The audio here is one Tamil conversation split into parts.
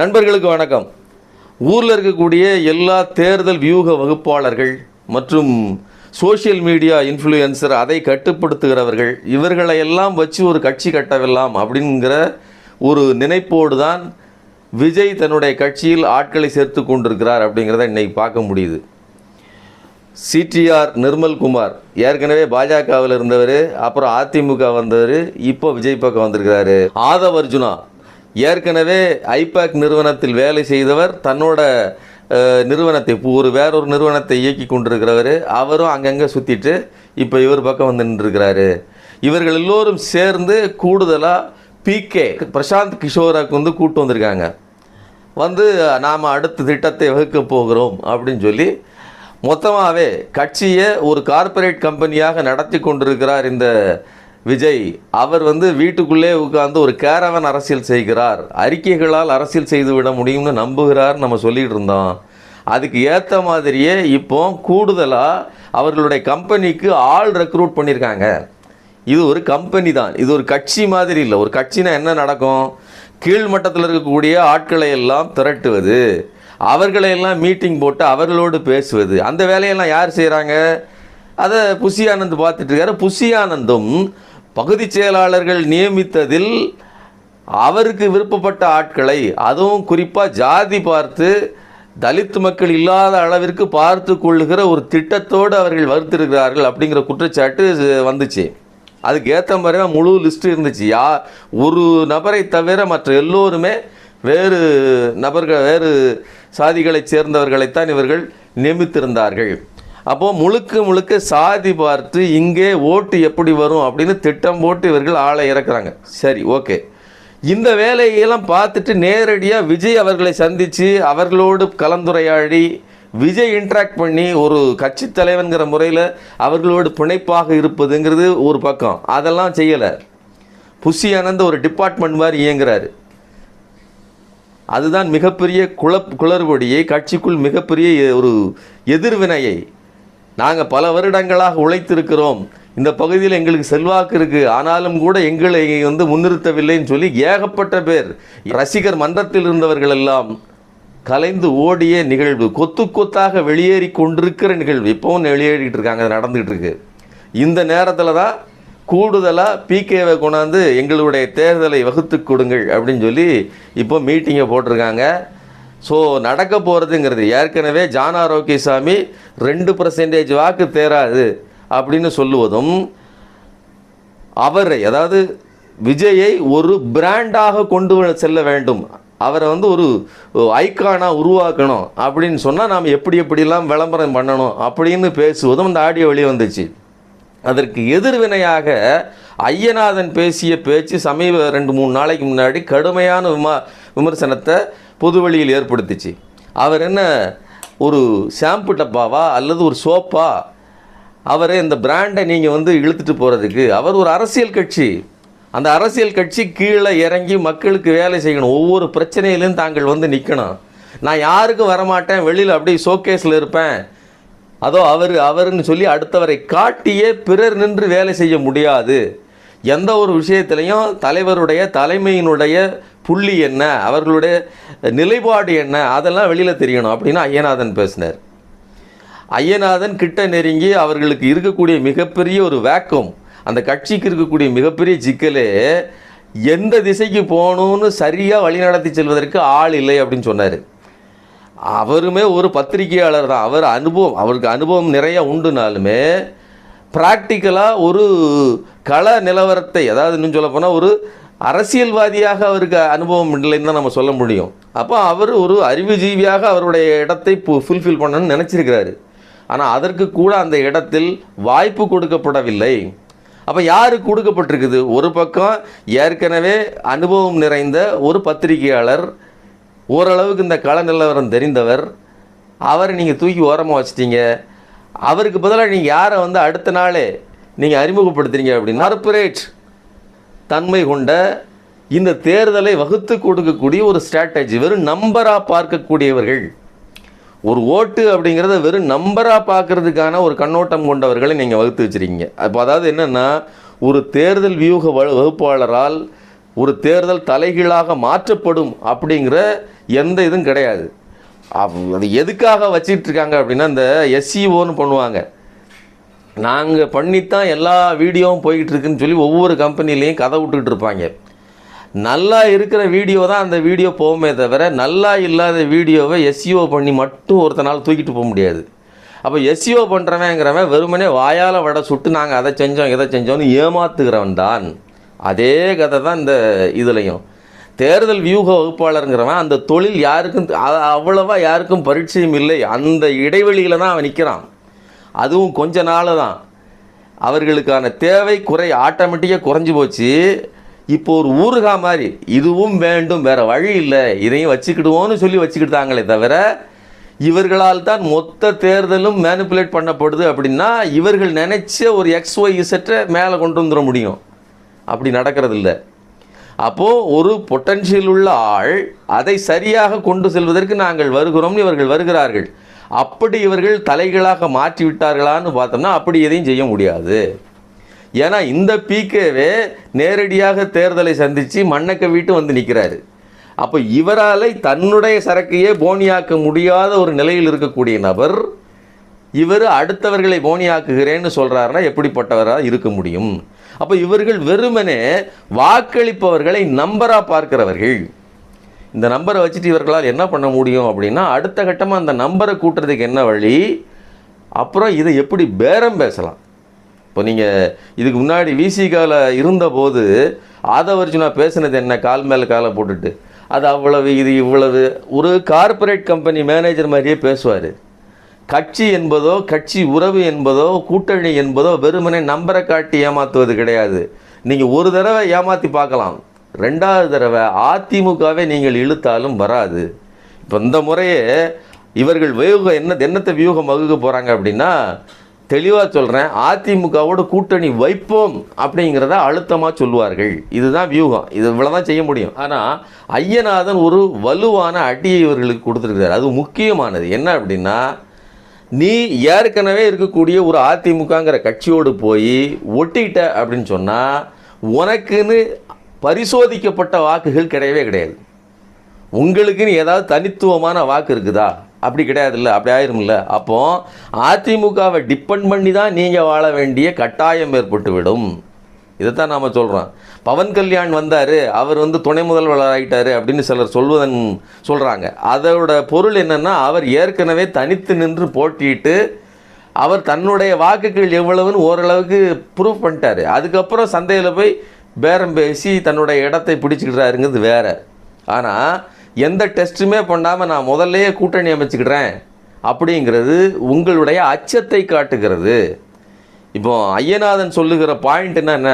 நண்பர்களுக்கு வணக்கம். ஊரில் இருக்கக்கூடிய எல்லா தேர்தல் வியூக வகுப்பாளர்கள் மற்றும் சோஷியல் மீடியா இன்ஃப்ளூயன்சர் அதை கட்டுப்படுத்துகிறவர்கள் இவர்களை எல்லாம் வச்சு ஒரு கட்சி கட்டவில்லாம் அப்படிங்கிற ஒரு நினைப்போடு தான் விஜய் தன்னுடைய கட்சியில் ஆட்களை சேர்த்து கொண்டிருக்கிறார் அப்படிங்கிறத இன்றைக்கி பார்க்க முடியுது. சிடிஆர் நிர்மல்குமார் ஏற்கனவே பாஜகவில் இருந்தவர் அப்புறம் அதிமுக வந்தவர் இப்போ விஜய் பக்கம் வந்திருக்கிறாரு. ஆதவ் அர்ஜுனா ஏற்கனவே ஐபேக் நிறுவனத்தில் வேலை செய்தவர் தன்னோட நிறுவனத்தை இப்போ ஒரு வேறொரு நிறுவனத்தை இயக்கி கொண்டிருக்கிறவர். அவரும் அங்கங்கே சுற்றிட்டு இப்போ இவர் பக்கம் வந்து நின்றுருக்கிறாரு. இவர்கள் எல்லோரும் சேர்ந்து கூடுதலாக பிகே பிரசாந்த் கிஷோராக்கு வந்து கூட்டு வந்திருக்காங்க. வந்து நாம் அடுத்த திட்டத்தை வகுக்க போகிறோம் அப்படின்னு சொல்லி மொத்தமாகவே கட்சியை ஒரு கார்ப்பரேட் கம்பெனியாக நடத்தி கொண்டிருக்கிறார் இந்த விஜய் அவர் வந்து வீட்டுக்குள்ளே உட்கார்ந்து ஒரு கேரவன் அரசியல் செய்கிறார். அறிக்கைகளால் அரசியல் செய்துவிட முடியும்னு நம்புகிறார் நம்ம சொல்லிகிட்டு இருந்தோம். அதுக்கு ஏற்ற மாதிரியே இப்போ கூடுதலாக அவர்களுடைய கம்பெனிக்கு ஆள் ரெக்ரூட் பண்ணியிருக்காங்க. இது ஒரு கம்பெனி தான். இது ஒரு கட்சி மாதிரி இல்லை. ஒரு கட்சினா என்ன நடக்கும்? கீழ்மட்டத்தில் இருக்கக்கூடிய ஆட்களை எல்லாம் திரட்டுவது அவர்களை எல்லாம் மீட்டிங் போட்டு அவர்களோடு பேசுவது. அந்த வேலையெல்லாம் யார் செய்கிறாங்க அதை புஷி ஆனந்த் பார்த்துட்டு இருக்காரு. புஷி ஆனந்தும் பகுதி செயலாளர்கள் நியமித்ததில் அவருக்கு விருப்பப்பட்ட ஆட்களை அதுவும் குறிப்பாக ஜாதி பார்த்து தலித் மக்கள் இல்லாத அளவிற்கு பார்த்து கொள்ளுகிற ஒரு திட்டத்தோடு அவர்கள் வகுத்திருக்கிறார்கள் அப்படிங்கிற குற்றச்சாட்டு வந்துச்சு. அதுக்கு ஏற்ற மாதிரி தான் முழு லிஸ்ட்டு இருந்துச்சு. யா ஒரு நபரை தவிர மற்ற எல்லோருமே வேறு நபர்கள் வேறு சாதிகளைச் சேர்ந்தவர்களைத்தான் இவர்கள் நியமித்திருந்தார்கள். அப்போது முழுக்க முழுக்க சாதி பார்த்து இங்கே ஓட்டு எப்படி வரும் அப்படின்னு திட்டம் போட்டு இவர்கள் ஆளை இறக்குறாங்க. சரி ஓகே. இந்த வேலையெல்லாம் பார்த்துட்டு நேரடியாக விஜய் அவர்களை சந்தித்து அவர்களோடு கலந்துரையாடி விஜய் இன்ட்ராக்ட் பண்ணி ஒரு கட்சி தலைவன்கிற முறையில் அவர்களோடு பிணைப்பாக இருப்பதுங்கிறது ஒரு பக்கம். அதெல்லாம் செய்யலை. புஷி ஆனந்த் ஒரு டிபார்ட்மெண்ட் மாதிரி இயங்குறாரு. அதுதான் மிகப்பெரிய குழப் குளறுபடியை கட்சிக்குள் மிகப்பெரிய ஒரு எதிர்வினையை நாங்கள் பல வருடங்களாக உழைத்திருக்கிறோம். இந்த பகுதியில் எங்களுக்கு செல்வாக்கு இருக்குது ஆனாலும் கூட எங்களை வந்து முன்னிறுத்தவில்லைன்னு சொல்லி ஏகப்பட்ட பேர் ரசிகர் மன்றத்தில் இருந்தவர்கள் எல்லாம் கலைந்து ஓடிய நிகழ்வு கொத்து கொத்தாக வெளியேறி கொண்டிருக்கிற நிகழ்வு. இப்போவும் வெளியேறிட்டு இருக்காங்க அது நடந்துகிட்டு இருக்கு. இந்த நேரத்தில் தான் கூடுதலாக பிகேவை கொண்டாந்து எங்களுடைய தேர்தலை வகுத்து கொடுங்கள் அப்படின்னு சொல்லி இப்போ மீட்டிங்கை போட்டிருக்காங்க. ஸோ நடக்க போகிறதுங்கிறது ஏற்கனவே ஜான் ஆரோக்கியசாமி ரெண்டு பர்சன்டேஜ் வாக்கு தேராது அப்படின்னு சொல்லுவதும் அவரை அதாவது விஜயை ஒரு பிராண்டாக கொண்டு செல்ல வேண்டும். அவரை வந்து ஒரு ஐக்கானாக உருவாக்கணும் அப்படின்னு சொன்னால் நாம் எப்படி எப்படிலாம் விளம்பரம் பண்ணணும் அப்படின்னு பேசுவதும் அந்த ஆடியோ வெளியே வந்துச்சு. அதற்கு எதிர்வினையாக ஐயநாதன் பேசிய பேச்சு சமீப ரெண்டு மூணு நாளைக்கு முன்னாடி கடுமையான விமா விமர்சனத்தை பொதுவெளியில் ஏற்படுத்திச்சு. அவர் என்ன ஒரு ஷாம்பு டப்பாவா அல்லது ஒரு சோப்பா? அவரை இந்த பிராண்டை நீங்கள் வந்து இழுத்துட்டு போகிறதுக்கு அவர் ஒரு அரசியல் கட்சி. அந்த அரசியல் கட்சி கீழே இறங்கி மக்களுக்கு வேலை செய்யணும். ஒவ்வொரு பிரச்சனையிலும் தாங்கள் வந்து நிற்கணும் நான் யாருக்கும் வரமாட்டேன். வெளியில் அப்படியே ஷோகேஸில் இருப்பேன். அதோ அவர் அவருன்னு சொல்லி அடுத்தவரை காட்டியே பிறர் நின்று வேலை செய்ய முடியாது. எந்த ஒரு விஷயத்திலையும் தலைவருடைய தலைமையினுடைய புள்ளி என்ன அவர்களுடைய நிலைப்பாடு என்ன அதெல்லாம் வெளியில் தெரியணும். அப்படின்னு ஐயநாதன் பேசினார். ஐயநாதன் கிட்ட நெருங்கி அவர்களுக்கு இருக்கக்கூடிய மிகப்பெரிய ஒரு வேக்கம் அந்த கட்சிக்கு இருக்கக்கூடிய மிகப்பெரிய சிக்கலே எந்த திசைக்கு போகணும்னு சரியாக வழிநடத்தி செல்வதற்கு ஆள் இல்லை அப்படின்னு சொன்னார். அவருமே ஒரு பத்திரிகையாளர் தான். அவர் அனுபவம் அவருக்கு அனுபவம் நிறையா உண்டுனாலுமே ப்ராக்டிக்கலாக ஒரு கள நிலவரத்தை அதாவது இன்னும் சொல்ல போனால் ஒரு அரசியல்வாதியாக அவருக்கு அனுபவம் இல்லைன்னு தான் நம்ம சொல்ல முடியும். அப்போ அவர் ஒரு அறிவுஜீவியாக அவருடைய இடத்தை ஃபுல்ஃபில் பண்ணணும்னு நினச்சிருக்கிறாரு. ஆனால் அதற்கு கூட அந்த இடத்தில் வாய்ப்பு கொடுக்கப்படவில்லை. அப்போ யாருக்கு கொடுக்கப்பட்டிருக்குது? ஒரு பக்கம் ஏற்கனவே அனுபவம் நிறைந்த ஒரு பத்திரிகையாளர் ஓரளவுக்கு இந்த கள நிலவரம் தெரிந்தவர் அவரை நீங்கள் தூக்கி ஓரமாக வச்சிட்டீங்க. அவருக்கு பதிலாக நீங்கள் யாரை வந்து அடுத்த நாளே நீங்கள் அறிமுகப்படுத்துறீங்க அப்படின்னா கார்பரேட் தன்மை கொண்ட இந்த தேர்தலை வகுத்து கொடுக்கக்கூடிய ஒரு ஸ்ட்ராட்டஜி வெறும் நம்பராக பார்க்கக்கூடியவர்கள். ஒரு ஓட்டு அப்படிங்கிறத வெறும் நம்பராக பார்க்கறதுக்கான ஒரு கண்ணோட்டம் கொண்டவர்களை நீங்கள் வகுத்து வச்சிருக்கீங்க. அப்போ அதாவது என்னென்னா ஒரு தேர்தல் வியூக வ- வகுப்பாளரால் ஒரு தேர்தல் தலைகீழாக மாற்றப்படும் அப்படிங்கிற எந்த இதுவும் கிடையாது. அவ்- அது எதுக்காக வச்சிட்டு இருக்காங்க அப்படின்னா இந்த எஸ்சிஓன்னு பண்ணுவாங்க. நாங்கள் பண்ணித்தான் எல்லா வீடியோவும் போய்கிட்டு இருக்குன்னு சொல்லி ஒவ்வொரு கம்பெனிலையும் கதை விட்டுக்கிட்டு இருப்பாங்க நல்லா இருக்கிற வீடியோ தான் அந்த வீடியோ போகுமே தவிர நல்லா இல்லாத வீடியோவை எஸ்இஓ பண்ணி மட்டும் ஒருத்தனால் தூக்கிட்டு போக முடியாது. அப்போ எஸ்இஓ பண்ணுறவங்கிறவன் வெறுமனே வாயால் வடை சுட்டு நாங்கள் அதை செஞ்சோம் இதை செஞ்சோம்னு ஏமாத்துகிறவன் தான். அதே கதை தான் இந்த இதுலையும். தேர்தல் வியூக வகுப்பாளருங்கிறவன் அந்த தொழில் யாருக்கும் அவ்வளவா யாருக்கும் பரிச்சயம் இல்லை. அந்த இடைவெளியில் தான் அவன் நிற்கிறான் அதுவும் கொஞ்ச நாள் தான் அவர்களுக்கான தேவை குறை ஆட்டோமேட்டிக்காக குறைஞ்சி போச்சு. இப்போ ஒரு ஊறுகா மாதிரி இதுவும் வேண்டும் வேறு வழி இல்லை இதையும் வச்சுக்கிடுவோன்னு சொல்லி வச்சுக்கிட்டாங்களே தவிர இவர்களால் தான் மொத்த தேர்தலும் மேனிப்புலேட் பண்ணப்படுது அப்படின்னா இவர்கள் நினைச்ச ஒரு எக்ஸ் ஒய் இசட்டை மேலே கொண்டு வந்துட முடியும். அப்படி நடக்கிறதில்ல. அப்போது ஒரு பொட்டன்ஷியல் உள்ள ஆள் அதை சரியாக கொண்டு செல்வதற்கு நாங்கள் வருகிறோம்னு இவர்கள் வருகிறார்கள். அப்படி இவர்கள் தலைகளாக மாற்றி விட்டார்களான்னு பார்த்தோம்னா அப்படி எதையும் செய்ய முடியாது. ஏன்னா இந்த பிகேவே நேரடியாக தேர்தலை சந்தித்து மண்ணக்க வீட்டு வந்து நிற்கிறாரு அப்போ இவரால் தன்னுடைய சரக்கையே போனியாக்க முடியாத ஒரு நிலையில் இருக்கக்கூடிய நபர் இவர் அடுத்தவர்களை போனியாக்குகிறேன்னு சொல்கிறாருன்னா எப்படிப்பட்டவராக இருக்க முடியும்? அப்போ இவர்கள் வெறுமனே வாக்களிப்பவர்களை நம்பராக பார்க்கிறவர்கள். இந்த நம்பரை வச்சுட்டு இவர்களால் என்ன பண்ண முடியும் அப்படின்னா அடுத்த கட்டமாக அந்த நம்பரை கூட்டுறதுக்கு என்ன வழி? அப்புறம் இதை எப்படி பேரம் பேசலாம்? இப்போ நீங்கள் இதுக்கு முன்னாடி விசிகாவில் இருந்தபோது ஆதவர்ஜுனா பேசுனது என்ன? கால் மேலே காலை போட்டுட்டு. அது அவ்வளவு இது இவ்வளவு. ஒரு கார்ப்பரேட் கம்பெனி மேனேஜர் மாதிரியே பேசுவார். கட்சி என்பதோ கட்சி உறவு என்பதோ கூட்டணி என்பதோ வெறுமனே நம்பரை காட்டி ஏமாத்துவது கிடையாது. நீங்கள் ஒரு தடவை ஏமாற்றி பார்க்கலாம். ரெண்டாவது தடவை அதிமுகவை நீங்கள் இழுத்தாலும் வராது. இப்போ இந்த முறையே இவர்கள் வியூகம் என்ன என்னத்தை வியூகம் வகுக்க போகிறாங்க அப்படின்னா தெளிவாக சொல்கிறேன் அதிமுகவோட கூட்டணி வைப்போம் அப்படிங்கிறத அழுத்தமாக சொல்லுவார்கள். இதுதான் வியூகம். இது இவ்வளோ தான் செய்ய முடியும். ஆனால் ஐயநாதன் ஒரு வலுவான அடியை இவர்களுக்கு கொடுத்துருக்காரு அது முக்கியமானது. என்ன அப்படின்னா நீ ஏற்கனவே இருக்கக்கூடிய ஒரு அதிமுகங்கிற கட்சியோடு போய் ஒட்டிட்ட அப்படின்னு சொன்னால் உனக்குன்னு பரிசோதிக்கப்பட்ட வாக்குகள் கிடையவே கிடையாது. உங்களுக்குன்னு ஏதாவது தனித்துவமான வாக்கு இருக்குதா? அப்படி கிடையாதுல்ல அப்படி ஆயிரும்ல. அப்போ அதிமுகவை டிபெண்ட் பண்ணி தான் நீங்கள் வாழ வேண்டிய கட்டாயம் ஏற்பட்டுவிடும். இதைத்தான் நாம் சொல்கிறோம் பவன் கல்யாண் வந்தார் அவர் வந்து துணை முதல்வர் ஆகிட்டாரு அப்படின்னு சிலர் சொல்வதன் சொல்கிறாங்க அதோட பொருள் என்னென்னா அவர் ஏற்கனவே தனித்து நின்று போட்டிட்டு அவர் தன்னுடைய வாக்குகள் எவ்வளவுன்னு ஓரளவுக்கு ப்ரூவ் பண்ணிட்டார். அதுக்கப்புறம் சந்தையில் போய் பேரம் பேசி தன்னுடைய இடத்தை பிடிச்சிக்கிறாருங்கிறது வேறு. ஆனால் எந்த டெஸ்ட்டுமே பண்ணாமல் நான் முதல்லையே கூட்டணி அமைச்சுக்கிறேன் அப்படிங்கிறது உங்களுடைய அச்சத்தை காட்டுகிறது. இப்போ ஐயநாதன் சொல்லுகிற பாயிண்ட்னா என்ன?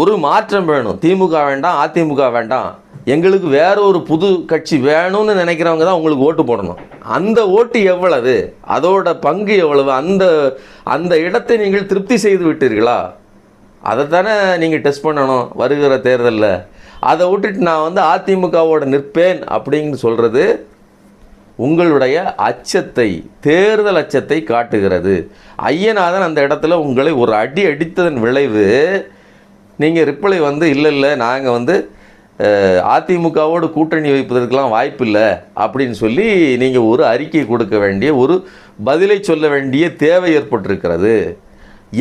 ஒரு மாற்றம் வேணும். திமுக வேண்டாம் அதிமுக வேண்டாம். எங்களுக்கு வேற ஒரு புது கட்சி வேணும்னு நினைக்கிறவங்க தான் உங்களுக்கு ஓட்டு போடணும். அந்த ஓட்டு எவ்வளவு? அதோட பங்கு எவ்வளவு? அந்த அந்த இடத்தை நீங்கள் திருப்தி செய்து விட்டீர்களா? அதைத்தானே நீங்கள் டெஸ்ட் பண்ணணும் வருகிற தேர்தலில். அதை விட்டுட்டு நான் வந்து அதிமுகவோட நிற்பேன் அப்படின்னு சொல்கிறது உங்களுடைய அச்சத்தை தேர்தல் அச்சத்தை காட்டுகிறது. ஐயநாதன் அந்த இடத்துல உங்களை ஒரு அடி அடித்ததன் விளைவு. நீங்கள் ரிப்ளை வந்து இல்லை இல்லை நாங்கள் வந்து அதிமுகவோடு கூட்டணி வைப்பதற்கெல்லாம் வாய்ப்பு இல்லை அப்படின்னு சொல்லி நீங்கள் ஒரு அறிக்கை கொடுக்க வேண்டிய ஒரு பதிலை சொல்ல வேண்டிய தேவை ஏற்பட்டிருக்கிறது.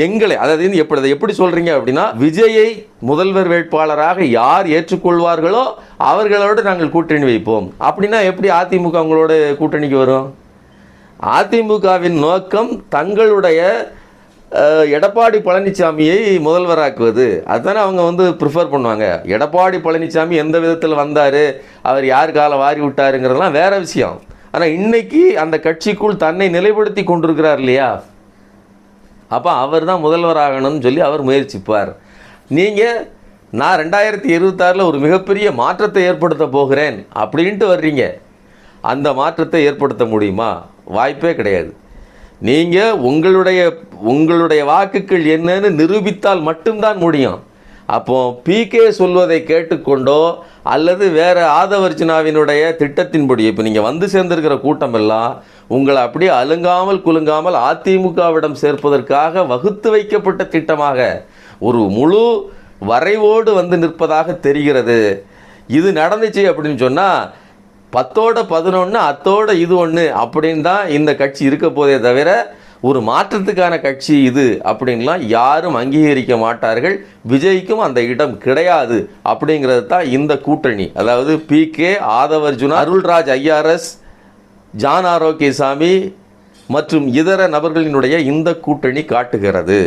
எங்களை அதாவது வந்து எப்படி அதை எப்படி சொல்கிறீங்க அப்படின்னா விஜயை முதல்வர் வேட்பாளராக யார் ஏற்றுக்கொள்வார்களோ அவர்களோடு நாங்கள் கூட்டணி வைப்போம். அப்படின்னா எப்படி அதிமுக உங்களோட கூட்டணிக்கு வரும்? அதிமுகவின் நோக்கம் தங்களுடைய எடப்பாடி பழனிசாமியை முதல்வராக்குவது. அதுதானே அவங்க வந்து ப்ரிஃபர் பண்ணுவாங்க. எடப்பாடி பழனிசாமி எந்த விதத்தில் வந்தார் அவர் யார் காலை வாரி விட்டாருங்கிறதெல்லாம் வேற விஷயம். ஆனால் இன்றைக்கி அந்த கட்சிக்குள் தன்னை நிலைப்படுத்தி கொண்டிருக்கிறார் இல்லையா? அப்போ அவர் தான் முதல்வராகணும்னு சொல்லி அவர் முயற்சிப்பார். நீங்கள் நான் ரெண்டாயிரத்தி இருபத்தாறில் ஒரு மிகப்பெரிய மாற்றத்தை ஏற்படுத்த போகிறேன் அப்படின்ட்டு வர்றீங்க. அந்த மாற்றத்தை ஏற்படுத்த முடியுமா? வாய்ப்பே கிடையாது. நீங்கள் உங்களுடைய உங்களுடைய வாக்குகள் என்னன்னு நிரூபித்தால் மட்டும்தான் முடியும். அப்போ பிகே சொல்வதை கேட்டுக்கொண்டோ அல்லது வேறு ஆதவர்ஜுனாவினுடைய திட்டத்தின்படி இப்போ நீங்கள் வந்து சேர்ந்திருக்கிற கூட்டம் எல்லாம் உங்களை அப்படியே அலுங்காமல் குலுங்காமல் அதிமுகவிடம் சேர்ப்பதற்காக வகுத்து வைக்கப்பட்ட திட்டமாக ஒரு முழு வரைவோடு வந்து நிற்பதாக தெரிகிறது. இது நடந்துச்சு அப்படின்னு சொன்னால் பத்தோட பதினொன்று அத்தோட இது ஒன்று அப்படின்னு தான் இந்த கட்சி இருக்க போதே தவிர ஒரு மாற்றத்துக்கான கட்சி இது அப்படின்லாம் யாரும் அங்கீகரிக்க மாட்டார்கள். விஜய்க்கும் அந்த இடம் கிடையாது அப்படிங்கிறது தான் இந்த கூட்டணி. அதாவது B K Aadhav Arjuna Arulraj IRS John Arokiasamy மற்றும் இதர நபர்களினுடைய இந்த கூட்டணி காட்டுகிறது.